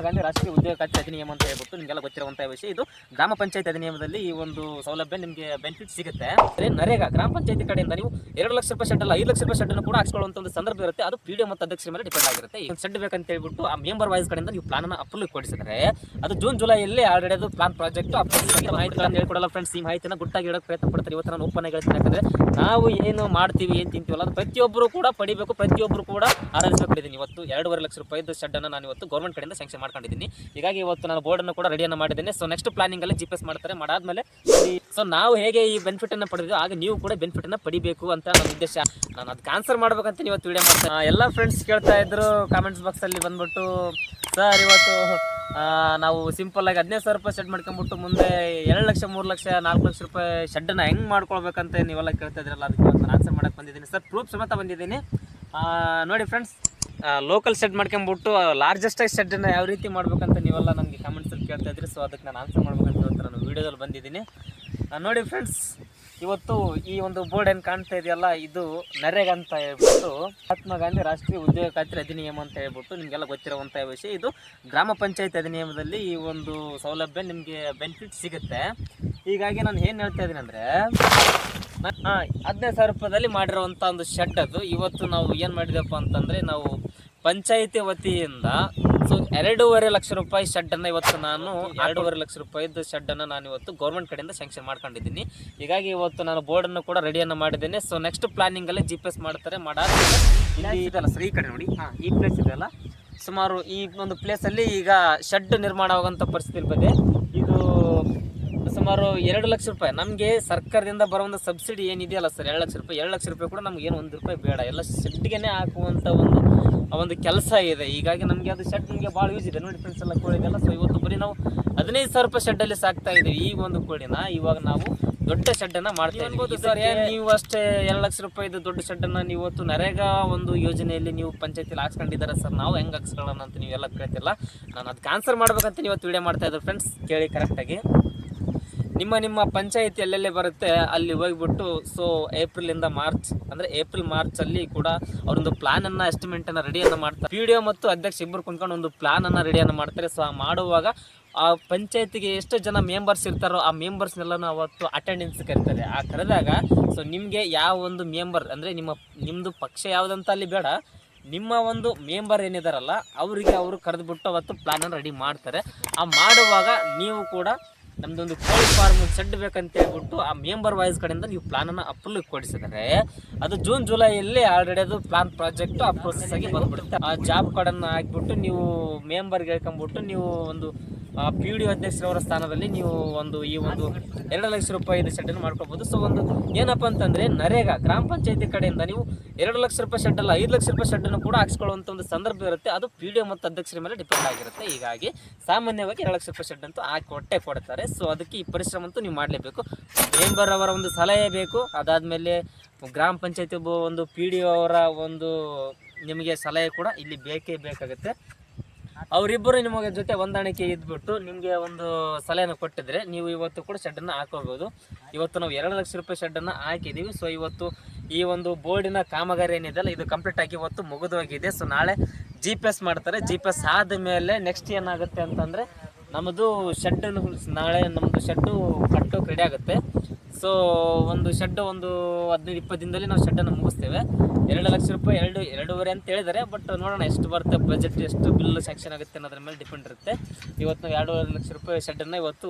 ಮಹಾತ್ಮ ಗಾಂಧಿ ರಾಷ್ಟ್ರೀಯ ಉದ್ಯೋಗ ಖಾತೆ ಅಧಿನಿಯಮ ಅಂತ ಹೇಳ್ಬಿಟ್ಟು ನಿಮಗೆಲ್ಲ ಗೊತ್ತಿರುವಂತಹ ವಿಷಯ. ಇದು ಗ್ರಾಮ ಪಂಚಾಯತ್ ಅಧಿನಿಯಮದಲ್ಲಿ ಈ ಒಂದು ಸೌಲಭ್ಯ ನಿಮಗೆ ಬೆನಿಫಿಟ್ ಸಿಗುತ್ತೆ. ನರೇಗಾ, ಗ್ರಾಮ ಪಂಚಾಯತಿ ಕಡೆಯಿಂದ ನೀವು ಎರಡು ಲಕ್ಷ ರೂಪಾಯಿ ಶೆಡ್ ಅಲ್ಲ ಐದು ಲಕ್ಷ ರೂಪಾಯಿ ಶೆಡ್ ಕೂಡ ಹಾಕ್ಸ್ಕೊಳ್ಳುವಂತ ಒಂದು ಸಂದರ್ಭ ಇರುತ್ತೆ. ಅದು ಪಿ ಡಿ ಮತ್ತು ಅಧ್ಯಕ್ಷರ ಮೇಲೆ ಡಿಪೆಂಡ್ ಆಗಿರುತ್ತೆ. ಈ ಶೆಡ್ ಬೇಕಂತ ಹೇಳ್ಬಿಟ್ಟು ಆ ಮೆಂಬರ್ ವೈಸ್ ಕಡೆಯಿಂದ ನೀವು ಪ್ಲಾನ್ ಅನ್ನು ಅಪ್ರೂವ್ ಕೊಡಿಸಿದ್ರೆ, ಅದು ಜೂನ್ ಜುಲೈಯಲ್ಲಿ ಆಲ್ರೆಡಿ ಅದು ಪ್ಲಾನ್ ಪ್ರಾಜೆಕ್ಟ್ ಮಾಹಿತಿಗಳನ್ನು ಹೇಳ್ಕೊಡಲ್ಲ ಫ್ರೆಂಡ್ಸ್ ಈ ಮಾಹಿತಿನ ಗುಟ್ಟಾಗಿ ಹೇಳೋಕೆ ಪ್ರಯತ್ನ ಪಡ್ತಾರೆ. ಇವತ್ತು ನಾನು ಓಪನ್ ಆಗಿ ಹೇಳ್ತೀನಿ ಯಾಕಂದ್ರೆ ನಾವು ಏನು ಮಾಡ್ತೀವಿ, ಏನು ತಿಂತೀವಲ್ಲ, ಅದು ಪ್ರತಿಯೊಬ್ಬರು ಕೂಡ ಪಡಿಬೇಕು, ಪ್ರತಿಯೊಬ್ಬರು ಕೂಡ ಆರಾಧಿಸ್ಕೊಂಡಿದ್ದೀನಿ ಇವತ್ತು ಎರಡೂವರೆ ಲಕ್ಷ ರೂಪಾಯಿ ಶೆಡ್ ನಾನು ಇವತ್ತು ಗೌರ್ಮೆಂಟ್ ಕಡೆಯಿಂದ ಸ್ಯಾಂಕ್ಷನ್ ಮಾಡ್ಕೊಂಡಿದ್ದೀನಿ. ಹೀಗಾಗಿ ಇವತ್ತು ನಾನು ಬೋರ್ಡ್ ಅನ್ನು ಕೂಡ ರೆಡಿಯನ್ನು ಮಾಡಿದ್ದೀನಿ. ಸೊ ನೆಕ್ಸ್ಟ್ ಪ್ಲಾನಿಂಗ್ ಅಲ್ಲಿ ಜಿ ಪಿ ಎಸ್ ಮಾಡ್ತಾರೆ. ಮಾಡಾದ್ಮೇಲೆ ಸೊ ನಾವು ಹೇಗೆ ಈ ಬೆನಿಫಿಟನ್ನು ಪಡೆದಿದ್ದು ಆಗ ನೀವು ಕೂಡ ಬೆನಿಫಿಟನ್ನು ಪಡಿಬೇಕು ಅಂತ ನನ್ನ ಉದ್ದೇಶ. ನಾನು ಅದಕ್ಕೆ ಆನ್ಸರ್ ಮಾಡ್ಬೇಕಂತ ಇವತ್ತು ವಿಡಿಯೋ ಮಾಡ್ತೇನೆ ಎಲ್ಲ ಫ್ರೆಂಡ್ಸ್ ಕೇಳ್ತಾ ಇದ್ರು ಕಾಮೆಂಟ್ಸ್ ಬಾಕ್ಸ್ ಅಲ್ಲಿ ಬಂದ್ಬಿಟ್ಟು ಸರ್ ಇವತ್ತು ನಾವು ಸಿಂಪಲ್ ಆಗಿ ಹದಿನೈದು ಸಾವಿರ ರೂಪಾಯಿ ಶೆಡ್ ಮಾಡ್ಕೊಂಬಿಟ್ಟು ಮುಂದೆ ಎರಡು ಲಕ್ಷ, ಮೂರು ಲಕ್ಷ, ನಾಲ್ಕು ಲಕ್ಷ ರೂಪಾಯಿ ಶೆಡ್ಡನ್ನು ಹೆಂಗೆ ಮಾಡ್ಕೊಳ್ಬೇಕಂತ ನೀವೆಲ್ಲ ಕೇಳ್ತಾ ಇದ್ರಲ್ಲ, ಅದಕ್ಕೆ ನಾನು ಆನ್ಸರ್ ಮಾಡಕ್ಕೆ ಬಂದಿದ್ದೀನಿ. ಸರ್ ಪ್ರೂಫ್ ಸಮೇತ ಬಂದಿದ್ದೀನಿ. ನೋಡಿ ಫ್ರೆಂಡ್ಸ್ ಲೋಕಲ್ ಸೆಡ್ ಮಾಡ್ಕೊಂಬಿಟ್ಟು ಲಾರ್ಜೆಸ್ಟಾಗಿ ಸೆಡ್ಡನ್ನು ಯಾವ ರೀತಿ ಮಾಡ್ಬೇಕಂತ ನೀವೆಲ್ಲ ನನಗೆ ಕಾಮೆಂಟ್ಸಲ್ಲಿ ಕೇಳ್ತಾ ಇದ್ರಿ ಸೊ ಅದಕ್ಕೆ ನಾನು ಆನ್ಸರ್ ಮಾಡ್ಬೇಕಂತ ಹೇಳ್ತಾರೆ ನಾನು ವೀಡಿಯೋದಲ್ಲಿ ಬಂದಿದ್ದೀನಿ. ನೋಡಿ ಫ್ರೆಂಡ್ಸ್ ಇವತ್ತು ಈ ಒಂದು ಬೋರ್ಡ್ ಏನು ಕಾಣ್ತಾ ಇದೆಯಲ್ಲ, ಇದು ನರೇಗ ಅಂತ ಹೇಳ್ಬಿಟ್ಟು, ಮಹಾತ್ಮ ಗಾಂಧಿ ರಾಷ್ಟ್ರೀಯ ಉದ್ಯೋಗ ಖಾತ್ರಿ ಅಧಿನಿಯಮ ಅಂತ ಹೇಳ್ಬಿಟ್ಟು ನಿಮಗೆಲ್ಲ ಗೊತ್ತಿರುವಂಥ ವಿಷಯ. ಇದು ಗ್ರಾಮ ಪಂಚಾಯತ್ ಅಧಿನಿಯಮದಲ್ಲಿ ಈ ಒಂದು ಸೌಲಭ್ಯ ನಿಮಗೆ ಬೆನಿಫಿಟ್ ಸಿಗುತ್ತೆ. ಹೀಗಾಗಿ ನಾನು ಏನು ಹೇಳ್ತಾ ಇದ್ದೀನಿ ಅಂದರೆ ಹದಿನೈದು ಸಾವಿರ ರೂಪಾಯಿದಲ್ಲಿ ಮಾಡಿರುವಂಥ ಒಂದು ಶೆಡ್ ಅದು. ಇವತ್ತು ನಾವು ಏನು ಮಾಡಿದೆಪ್ಪ ಅಂತಂದರೆ ನಾವು ಪಂಚಾಯಿತಿ ವತಿಯಿಂದ ಸೊ ಎರಡೂವರೆ ಲಕ್ಷ ರೂಪಾಯಿ ಶೆಡ್ಡನ್ನು ಇವತ್ತು ನಾನು ಎರಡೂವರೆ ಲಕ್ಷ ರೂಪಾಯಿದು ಶೆಡ್ಡನ್ನು ನಾನು ಇವತ್ತು ಗೌರ್ಮೆಂಟ್ ಕಡೆಯಿಂದ ಸ್ಯಾಂಕ್ಷನ್ ಮಾಡ್ಕೊಂಡಿದ್ದೀನಿ. ಹೀಗಾಗಿ ಇವತ್ತು ನಾನು ಬೋರ್ಡನ್ನು ಕೂಡ ರೆಡಿಯನ್ನು ಮಾಡಿದ್ದೇನೆ. ಸೊ ನೆಕ್ಸ್ಟ್ ಪ್ಲಾನಿಂಗಲ್ಲಿ ಜಿ ಪಿ ಎಸ್ ಮಾಡ್ತಾರೆ ಮಾಡಿ ಇಲ್ಲಿ ಇದೆಲ್ಲ ಸರ್ ಈ ಕಡೆ ನೋಡಿ. ಹಾಂ ಈ ಪ್ಲೇಸ್ ಇದೆಲ್ಲ ಸುಮಾರು ಈ ಒಂದು ಪ್ಲೇಸಲ್ಲಿ ಈಗ ಶೆಡ್ ನಿರ್ಮಾಣ ಆಗುವಂಥ ಪರಿಸ್ಥಿತಿ ಬಂದಿದೆ ಇದು ಸುಮಾರು ಎರಡು ಲಕ್ಷ ರೂಪಾಯಿ. ನಮಗೆ ಸರ್ಕಾರದಿಂದ ಬರುವಂಥ ಸಬ್ಸಿಡಿ ಏನಿದೆಯಲ್ಲ ಸರ್ ಎರಡು ಲಕ್ಷ ರೂಪಾಯಿ ಎರಡು ಲಕ್ಷ ರೂಪಾಯಿ ಕೂಡ ನಮ್ಗೆ ಏನು ಒಂದು ರೂಪಾಯಿ ಬೇಡ. ಎಲ್ಲ ಶೆಡ್ಗೆ ಹಾಕುವಂಥ ಒಂದು ಒಂದು ಕೆಲಸ ಇದೆ. ಹೀಗಾಗಿ ನಮಗೆ ಅದು ಶೆಡ್ ನಮಗೆ ಭಾಳ ಯೂಸ್ ಇದೆ. ನೋಡಿ ಫ್ರೆಂಡ್ಸ್ ಎಲ್ಲ ಕೋಳಿದೆಲ್ಲ ಸೊ ಇವತ್ತು ಬರೀ ನಾವು ಹದಿನೈದು ಸಾವಿರ ರೂಪಾಯಿ ಶೆಡ್ಡಲ್ಲಿ ಸಾಕ್ತಾ ಇದ್ದೀವಿ. ಈ ಒಂದು ಕೋಳಿನ ಇವಾಗ ನಾವು ದೊಡ್ಡ ಶೆಡ್ಡನ್ನು ಮಾಡ್ತಾ ಅನ್ಬೋದು ಸರ್ ಏನು ನೀವು ಅಷ್ಟೇ ಎರಡು ಲಕ್ಷ ರೂಪಾಯಿದು ದೊಡ್ಡ ಶೆಡ್ಡನ್ನು ನೀವು ಇವತ್ತು ನರೇಗಾ ಒಂದು ಯೋಜನೆಯಲ್ಲಿ ನೀವು ಪಂಚಾಯತಿಲಿ ಹಾಕ್ಸ್ಕೊಂಡಿದ್ದಾರೆ ಸರ್? ನಾವು ಹೆಂಗೆ ಹಾಕ್ಸ್ಕೊಳ್ಳೋಣ ಅಂತ ನೀವೆಲ್ಲ ಕೇಳ್ತಿಲ್ಲ. ನಾನು ಅದಕ್ಕೆ ಆನ್ಸರ್ ಮಾಡ್ಬೇಕಂತ ಇವತ್ತು ವಿಡಿಯೋ ಮಾಡ್ತಾ ಇದ್ದಾರೆ ಫ್ರೆಂಡ್ಸ್ ಕೇಳಿ ಕರೆಕ್ಟಾಗಿ ನಿಮ್ಮ ನಿಮ್ಮ ಪಂಚಾಯಿತಿ ಎಲ್ಲೆಲ್ಲಿ ಬರುತ್ತೆ ಅಲ್ಲಿ ಹೋಗ್ಬಿಟ್ಟು ಸೊ ಏಪ್ರಿಲಿಂದ ಮಾರ್ಚ್, ಅಂದರೆ ಏಪ್ರಿಲ್ ಮಾರ್ಚಲ್ಲಿ ಕೂಡ ಅವರೊಂದು ಪ್ಲಾನನ್ನು ಎಸ್ಟಿಮೇಟನ್ನು ರೆಡಿಯನ್ನು ಮಾಡ್ತಾರೆ. ಪಿ ಡಿ ಒ ಮತ್ತು ಅಧ್ಯಕ್ಷ ಇಬ್ಬರು ಕುಂತ್ಕೊಂಡು ಒಂದು ಪ್ಲಾನನ್ನು ರೆಡಿಯನ್ನು ಮಾಡ್ತಾರೆ. ಸೊ ಮಾಡುವಾಗ ಆ ಪಂಚಾಯತಿಗೆ ಎಷ್ಟು ಜನ ಮೆಂಬರ್ಸ್ ಇರ್ತಾರೋ ಆ ಮೆಂಬರ್ಸ್ನೆಲ್ಲನೂ ಅವತ್ತು ಅಟೆಂಡೆನ್ಸ್ ಕರೀತಾರೆ. ಆ ಕರೆದಾಗ ಸೊ ನಿಮಗೆ ಯಾವ ಒಂದು ಮೆಂಬರ್ ಅಂದರೆ ನಿಮ್ಮ ನಿಮ್ಮದು ಪಕ್ಷ ಯಾವುದಂತ ಅಲ್ಲಿ ಬೇಡ. ನಿಮ್ಮ ಒಂದು ಮೆಂಬರ್ ಏನಿದಾರಲ್ಲ, ಅವರಿಗೆ ಅವರು ಕರೆದುಬಿಟ್ಟು ಅವತ್ತು ಪ್ಲಾನನ್ನು ರೆಡಿ ಮಾಡ್ತಾರೆ. ಆ ಮಾಡುವಾಗ ನೀವು ಕೂಡ ನಮ್ದೊಂದು ಕೋಳಿ ಫಾರ್ಮ್ ಸೆಡ್ ಬೇಕಂತ ಹೇಳ್ಬಿಟ್ಟು ಆ ಮೆಂಬರ್ ವೈಸ್ ಕಡೆಯಿಂದ ನೀವು ಪ್ಲಾನನ್ನು ಅಪ್ರೂವ್ ಕೊಡಿಸಿದರೆ. ಅದು ಜೂನ್ ಜುಲೈಯಲ್ಲಿ ಆಲ್ರೆಡಿ ಅದು ಪ್ಲಾನ್ ಪ್ರಾಜೆಕ್ಟ್ ಆ ಪ್ರೊಸೆಸ್ ಆಗಿ ಬಂದ್ಬಿಡುತ್ತೆ. ಆ ಜಾಬ್ ಕಾರ್ಡನ್ನು ಹಾಕ್ಬಿಟ್ಟು ನೀವು ಮೆಂಬರ್ಗೆ ಹೇಳ್ಕೊಂಬಿಟ್ಟು ನೀವು ಒಂದು ಪಿ ಡಿ ಅಧ್ಯಕ್ಷರವರ ಸ್ಥಾನದಲ್ಲಿ ನೀವು ಒಂದು ಈ ಒಂದು ಎರಡು ಲಕ್ಷ ರೂಪಾಯಿ ಸೆಡ್ಡನ್ನು ಮಾಡ್ಕೊಬೋದು. ಸೊ ಒಂದು ಏನಪ್ಪ ಅಂತಂದರೆ ನರೇಗಾ ಗ್ರಾಮ ಪಂಚಾಯತಿ ಕಡೆಯಿಂದ ನೀವು ಎರಡು ಲಕ್ಷ ರೂಪಾಯಿ ಶೆಡ್ ಅಲ್ಲ, ಐದು ಲಕ್ಷ ರೂಪಾಯಿ ಶೆಡ್ಡನ್ನು ಕೂಡ ಹಾಕ್ಸ್ಕೊಳ್ಳುವಂಥ ಒಂದು ಸಂದರ್ಭ ಇರುತ್ತೆ. ಅದು ಪಿ ಡಿ ಮತ್ತು ಅಧ್ಯಕ್ಷರ ಮೇಲೆ ಡಿಪೆಂಡ್ ಆಗಿರುತ್ತೆ. ಹೀಗಾಗಿ ಸಾಮಾನ್ಯವಾಗಿ ಎರಡು ಲಕ್ಷ ರೂಪಾಯಿ ಶೆಡ್ ಅಂತೂ ಹಾಕಿ ಕೊಟ್ಟೆ ಕೊಡ್ತಾರೆ. ಸೊ ಅದಕ್ಕೆ ಈ ಪರಿಶ್ರಮ ಅಂತೂ ನೀವು ಮಾಡಲೇಬೇಕು. ಮೆಂಬರ್ ಅವರ ಒಂದು ಸಲಹೆ ಬೇಕು. ಅದಾದಮೇಲೆ ಗ್ರಾಮ ಪಂಚಾಯತಿ ಒಬ್ಬ ಒಂದು ಪಿ ಡಿ ಅವರ ಒಂದು ನಿಮಗೆ ಸಲಹೆ ಕೂಡ ಇಲ್ಲಿ ಬೇಕೇ ಬೇಕಾಗುತ್ತೆ. ಅವರಿಬ್ಬರು ನಿಮಗೆ ಜೊತೆ ಹೊಂದಾಣಿಕೆ ಇದ್ಬಿಟ್ಟು ನಿಮಗೆ ಒಂದು ಸಲಹೆಯನ್ನು ಕೊಟ್ಟಿದ್ರೆ ನೀವು ಇವತ್ತು ಕೂಡ ಶೆಡ್ಡನ್ನು ಹಾಕೋಬೋದು. ಇವತ್ತು ನಾವು ಎರಡು ಲಕ್ಷ ರೂಪಾಯಿ ಶೆಡ್ಡನ್ನು ಹಾಕಿದ್ದೀವಿ ಸೊ ಇವತ್ತು ಈ ಒಂದು ಬೋರ್ಡಿನ ಕಾಮಗಾರಿ ಏನಿದೆಲ್ಲ ಇದು ಕಂಪ್ಲೀಟ್ ಆಗಿ ಇವತ್ತು ಮುಗಿದೋಗಿದೆ. ಸೊ ನಾಳೆ ಜಿ ಪಿ ಎಸ್ ಮಾಡ್ತಾರೆ. ಜಿ ಪಿ ಎಸ್ ಆದ ಮೇಲೆ ನೆಕ್ಸ್ಟ್ ಏನಾಗುತ್ತೆ ಅಂತಂದರೆ ನಮ್ಮದು ಶೆಡ್ಡನ್ನು ನಾಳೆ ನಮ್ಮದು ಶೆಡ್ಡು ಕಟ್ಟೋಕೆ ರೆಡಿ ಆಗುತ್ತೆ. ಸೊ ಒಂದು ಶೆಡ್ ಒಂದು ಹದಿನೈದು, ಇಪ್ಪತ್ತು ದಿನದಲ್ಲಿ ನಾವು ಶೆಡ್ಡನ್ನು ಮುಗಿಸ್ತೇವೆ. ಎರಡು ಲಕ್ಷ ರೂಪಾಯಿ, ಎರಡು, ಎರಡೂವರೆ ಅಂತ ಹೇಳಿದ್ದಾರೆ ಬಟ್ ನೋಡೋಣ ಎಷ್ಟು ಬರುತ್ತೆ ಬಜೆಟ್ ಎಷ್ಟು ಬಿಲ್ ಸ್ಯಾಂಕ್ಷನ್ ಆಗುತ್ತೆ ಅನ್ನೋದ್ರ ಮೇಲೆ ಡಿಪೆಂಡ್ ಇರುತ್ತೆ. ಇವತ್ತು ನಾವು ಎರಡೂವರೆ ಲಕ್ಷ ರೂಪಾಯಿ ಶೆಡ್ಡನ್ನು ಇವತ್ತು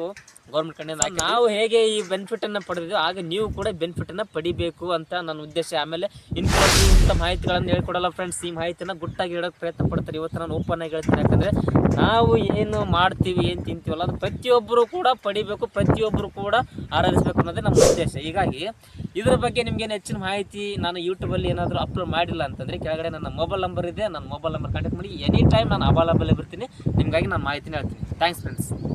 ಗೌರ್ಮೆಂಟ್ ಕಡೆಯಿಂದ ನಾವು ಹೇಗೆ ಈ ಬೆನಿಫಿಟನ್ನು ಪಡೆದಿದ್ವಿ, ಆಗ ನೀವು ಕೂಡ ಬೆನಿಫಿಟನ್ನು ಪಡಿಬೇಕು ಅಂತ ನನ್ನ ಉದ್ದೇಶ. ಆಮೇಲೆ ಇನ್ಫಾರ್ಮ್ ಇಂಥ ಮಾಹಿತಿಗಳನ್ನು ಹೇಳ್ಕೊಡಲ್ಲ ಫ್ರೆಂಡ್ಸ್ ಈ ಮಾಹಿತಿನ ಗುಟ್ಟಾಗಿ ಹೇಳೋಕೆ ಪ್ರಯತ್ನ ಪಡ್ತಾರೆ. ಇವತ್ತು ನಾನು ಓಪನ್ ಆಗಿ ಹೇಳ್ತೀನಿ. ಯಾಕಂದರೆ ನಾವು ಏನು ಮಾಡ್ತೀವಿ, ಏನು ತಿಂತೀವಲ್ಲ, ಅದು ಪ್ರತಿಯೊಬ್ಬರು ಕೂಡ ಪಡಿಬೇಕು, ಪ್ರತಿಯೊಬ್ಬರು ಕೂಡ ಆರಾಧಿಸಬೇಕು ಅನ್ನೋದೇ ನಮ್ಮ ಉದ್ದೇಶ. ಹೀಗಾಗಿ ಇದ್ರ ಬಗ್ಗೆ ನಿಮ್ಗೆ ಹೆಚ್ಚಿನ ಮಾಹಿತಿ ನಾನು ಯೂಟ್ಯೂಬಲ್ಲಿ ಏನಾದರೂ ಅಪ್ಲೋಡ್ ಮಾಡಿಲ್ಲ ಅಂತಂದರೆ ಕೆಳಗಡೆ ನನ್ನ ಮೊಬೈಲ್ ನಂಬರ್ ಇದೆ. ನನ್ನ ಮೊಬೈಲ್ ನಂಬರ್ ಕಾಂಟ್ಯಾಕ್ಟ್ ಮಾಡಿ ಎನಿ ಟೈಮ್ ನಾನು ಅವೈಲಬಲ್ ಇರ್ತೀನಿ ನಿಮಗಾಗಿ ನಾನು ಮಾಹಿತಿನ ಹೇಳ್ತೀನಿ. Thanks friends